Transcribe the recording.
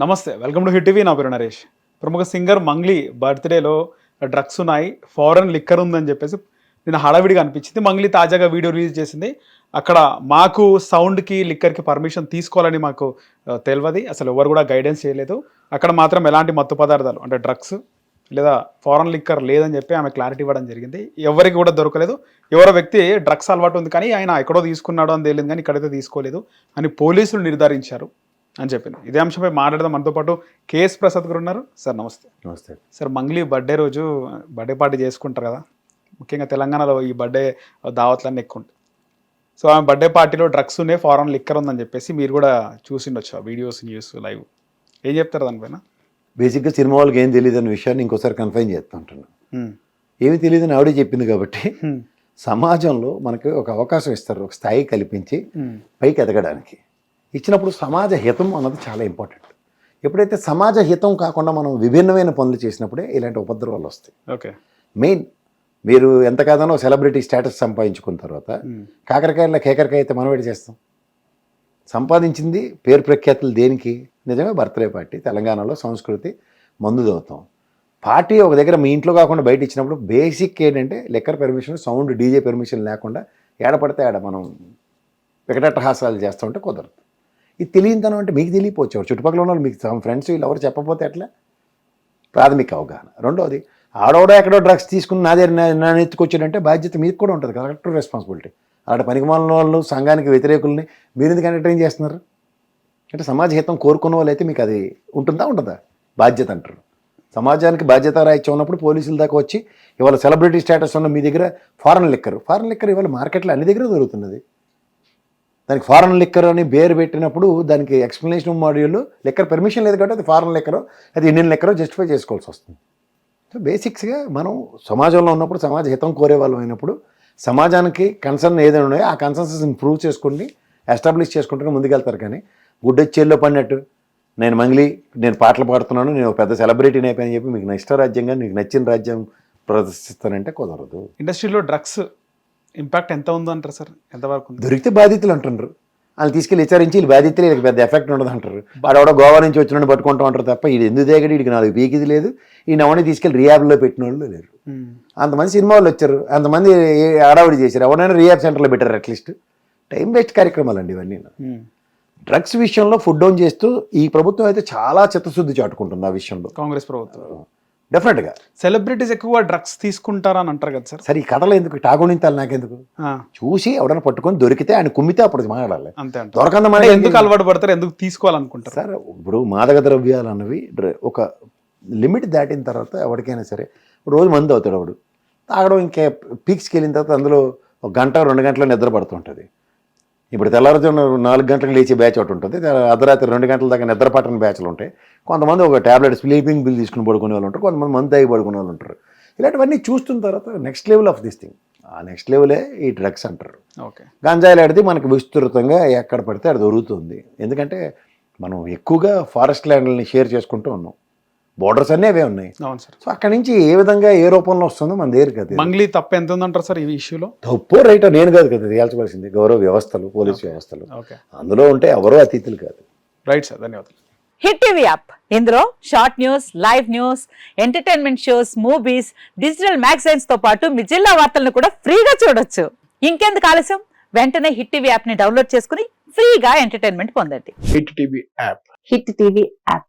నమస్తే welcome to hit TV. నా పేరు నరేష్. ప్రముఖ సింగర్ మంగ్లీ బర్త్డేలో డ్రగ్స్ ఉన్నాయి ఫారెన్ లిక్కర్ ఉందని చెప్పేసి నేను హడావిడిగా అనిపించింది. మంగ్లీ తాజాగా వీడియో రిలీజ్ చేసింది. అక్కడ మాకు సౌండ్కి లిక్కర్కి పర్మిషన్ తీసుకోవాలని మాకు తెలియదు. అసలు ఎవరు కూడా గైడెన్స్ చేయలేదు. అక్కడ మాత్రం ఎలాంటి మత్తు పదార్థాలు అంటే డ్రగ్స్ లేదా ఫారెన్ లిక్కర్ లేదని చెప్పి ఆమె క్లారిటీ ఇవ్వడం జరిగింది. ఎవరికి కూడా దొరకలేదు. ఎవరో వ్యక్తి డ్రగ్స్ అలవాటు ఉంది కానీ ఆయన ఎక్కడో తీసుకున్నాడో అని తెలియదు కానీ ఇక్కడైతే తీసుకోలేదు అని పోలీసులు నిర్ధారించారు. అని చెప్పింది. ఇదే అంశంపై మాట్లాడదాం. మనతో పాటు కేఎస్ ప్రసాద్ గారు ఉన్నారు. సార్ నమస్తే. నమస్తే. సార్ మంగ్లీ బర్త్డే రోజు బర్త్డే పార్టీ చేసుకుంటారు కదా. ముఖ్యంగా తెలంగాణలో ఈ బర్త్డే దావత్లన్నీ ఎక్కువ ఉంటాయి. సో ఆమె బర్త్డే పార్టీలో డ్రగ్స్ ఉన్నాయి ఫారెన్ లిక్కర్ ఉందని చెప్పేసి మీరు కూడా చూసిండొచ్చు ఆ వీడియోస్ న్యూస్ లైవ్. ఏం చెప్తారు దానిపైన? బేసిక్గా సినిమా వాళ్ళకి ఏం తెలియదు అనే విషయాన్ని ఇంకోసారి కన్ఫైన్ చేస్తూ హ్మ్. ఏమి తెలియదని ఆవిడే చెప్పింది కాబట్టి. సమాజంలో మనకి ఒక అవకాశం ఇస్తారు ఒక స్థాయి కల్పించి. పైకి ఎదగడానికి. ఇచ్చినప్పుడు సమాజ హితం అన్నది చాలా ఇంపార్టెంట్. ఎప్పుడైతే సమాజ హితం కాకుండా మనం విభిన్నమైన పనులు చేసినప్పుడే ఇలాంటి ఉపద్రవాలు వస్తాయి. ఓకే. మెయిన్ మీరు ఎంత కాదనో సెలబ్రిటీ స్టేటస్ సంపాదించుకున్న తర్వాత. కాకరకాయల కేకరకాయ అయితే మనం ఏంటి చేస్తాం? సంపాదించింది పేరు ప్రఖ్యాతులు దేనికి? నిజమే బర్త్డే పార్టీ తెలంగాణలో సంస్కృతి మందు దవుతాం పార్టీ ఒక దగ్గర మీ ఇంట్లో కాకుండా బయట ఇచ్చినప్పుడు బేసిక్ ఏంటంటే liquor permission sound DJ permission లేకుండా ఏడ పడితే ఆడ మనం వికటట్టహాసాలు చేస్తూ ఉంటే కుదరదు. ఇది తెలియనితనం అంటే మీకు తెలియపోవచ్చు. చుట్టుపక్కల ఉన్న వాళ్ళు మీకు ఫ్రెండ్స్ వీళ్ళు ఎవరు చెప్పకపోతే ఎట్లా? ప్రాథమిక అవగాహన. రెండోది ఆడోడో ఎక్కడో డ్రగ్స్ తీసుకుని నా దగ్గర నా- ఎత్తుకొచ్చాడంటే బాధ్యత మీకు కూడా ఉంటుంది. Collector responsibility. అలాంటి పనికిమాలిన వాళ్ళు సంఘానికి వ్యతిరేకుల్ని మీరు ఎందుకు ఎంటర్టైన్ చేస్తున్నారు? అంటే సమాజ హితం కోరుకున్న వాళ్ళు అయితే మీకు అది ఉంటుందా ఉంటుందా బాధ్యత అంటారు. సమాజానికి బాధ్యత రాయిత్యం ఉన్నప్పుడు పోలీసుల దాకా వచ్చి ఇవాళ సెలబ్రిటీ స్టేటస్ ఉన్న మీ దగ్గర ఫారెన్ లిక్కర్. ఫారెన్ లిక్కర్ ఇవాళ మార్కెట్లో అన్ని దగ్గర దొరుకుతున్నది. దానికి ఫారెన్ లిక్కర్ అని బేర్ పెట్టినప్పుడు దానికి ఎక్స్ప్లెనేషన్ మాడ్యూల్ లిక్కర్ పర్మిషన్ లేదు కాబట్టి అది ఫారెన్ లిక్కరో అది ఇండియన్ లిక్కరో జస్టిఫై చేసుకోవాల్సి వస్తుంది. సో బేసిక్స్గా మనం సమాజంలో ఉన్నప్పుడు సమాజ హితం కోరే వాళ్ళం అయినప్పుడు సమాజానికి కన్సర్న్ ఏదైనా ఉన్నాయో ఆ కన్సర్న్స్ ఇంప్రూవ్ చేసుకుని ఎస్టాబ్లిష్ చేసుకుంటూనే ముందుకెళ్తారు కానీ గుడ్డొచ్చేల్లో పడినట్టు నేను మంగ్లీ నేను పాటలు పాడుతున్నాను నేను పెద్ద సెలబ్రిటీని అయిపోయాని చెప్పి మీకు ఇష్ట రాజ్యంగా మీకు నచ్చిన రాజ్యం ప్రదర్శిస్తానంటే కుదరదు. ఇండస్ట్రీలో డ్రగ్స్ ఇంపాక్ట్ ఎంత ఉందో అంటారు సార్? ఎంతవరకు దొరికితే బాధితులు అంటున్నారు వాళ్ళు తీసుకెళ్ళి విచారించి వీళ్ళు బాధితులు వీళ్ళకి పెద్ద ఎఫెక్ట్ ఉండదు అంటారు. వాడెవడ గోవా నుంచి వచ్చిన పట్టుకుంటాం అంటారు తప్ప ఇది ఎందుకు దేగడి? వీడికి నాలుగు పీకిది లేదు. ఈ నవని తీసుకెళ్ళి రియాబ్లో పెట్టిన వాళ్ళు లేరు. అంతమంది సినిమా వాళ్ళు వచ్చారు. అంతమంది హడావుడి చేశారు. ఎవరైనా రియాబ్ సెంటర్లో పెట్టారు అట్లీస్ట్ టైం వేస్ట్ కార్యక్రమాలు అండి ఇవన్నీ. డ్రగ్స్ విషయంలో ఫుడ్ డౌన్ చేస్తూ ఈ ప్రభుత్వం అయితే చాలా చిత్తశుద్ధి చాటుకుంటుంది ఆ విషయంలో. కాంగ్రెస్ ప్రభుత్వం. డెఫినెట్గా సెలబ్రిటీస్ ఎక్కువ డ్రగ్స్ తీసుకుంటారని అంటారు కదా సార్. సరే ఈ కథలు ఎందుకు? టాగునింతాలు నాకెందుకు? చూసి ఎవడన్నా పట్టుకొని దొరికితే ఆయన కుమ్మితే అప్పుడు మాట్లాడాలి. అంతే దొరకంద ఎందుకు అలవాటు పడతారు? ఎందుకు తీసుకోవాలనుకుంటారు? సార్ ఇప్పుడు మాదక ద్రవ్యాలు అన్నవి ఒక లిమిట్ దాటిన తర్వాత ఎవరికైనా సరే రోజు మంది అవుతాడు వాడు. తాగడం ఇంకా పీక్స్కి వెళ్ళిన తర్వాత అందులో ఒక గంట రెండు గంటల నిద్ర పడుతుంటుంది ఇప్పుడు తెల్లారుజామున నాలుగు గంటలకు లేచే బ్యాచ్ ఒకటి ఉంటుంది. అర్ధరాత్రి రెండు గంటల దాకా నిద్ర పట్టని బ్యాచ్లు ఉంటాయి. కొంతమంది ఒక ట్యాబ్లెట్ స్లీపింగ్ బిల్ తీసుకుని పడుకునే వాళ్ళు ఉంటారు. కొంతమంది మందు తాగి పడుకునే వాళ్ళు ఉంటారు. ఇలాంటివన్నీ చూస్తున్న తర్వాత next level of this thing ఆ నెక్స్ట్ లెవెలే ఈ డ్రగ్స్ అంటారు. ఓకే. గంజాయిలు ఆడితే మనకు విస్తృతంగా ఎక్కడ పడితే అది దొరుకుతుంది. ఎందుకంటే మనం ఎక్కువగా ఫారెస్ట్ ల్యాండ్లని షేర్ చేసుకుంటూ ఉన్నాం. బోర్డర్స్ అన్నీ అవే ఉన్నాయి. అవును సార్. సో అక్కడి నుంచి ఏ విధంగా ఏ రూపంలో వస్తుందో మన దగ్గర కదా మంగ్లీ తప్ప ఎంత ఉందంటారు సార్ ఈ ఇష్యూలో? తప్పో రైటో నేను కాదు కదా తేల్చవలసింది గౌరవ వ్యవస్థలు పోలీస్ వ్యవస్థలు. ఓకే. అందులో ఉంటే ఎవరో అతిథులు కాదు. రైట్ సార్ ధన్యవాదాలు. Hit TV app. ఇందులో short news live news entertainment shows movies digital మ్యాగజైన్స్తో పాటు మీ జిల్లా వార్తలను కూడా ఫ్రీగా చూడొచ్చు. ఇంకెందుకు ఆలస్యం? వెంటనే హిట్ టీవీ యాప్ని డౌన్లోడ్ చేసుకుని ఫ్రీగా ఎంటర్టైన్మెంట్ పొందండి. Hit TV app. Hit TV app.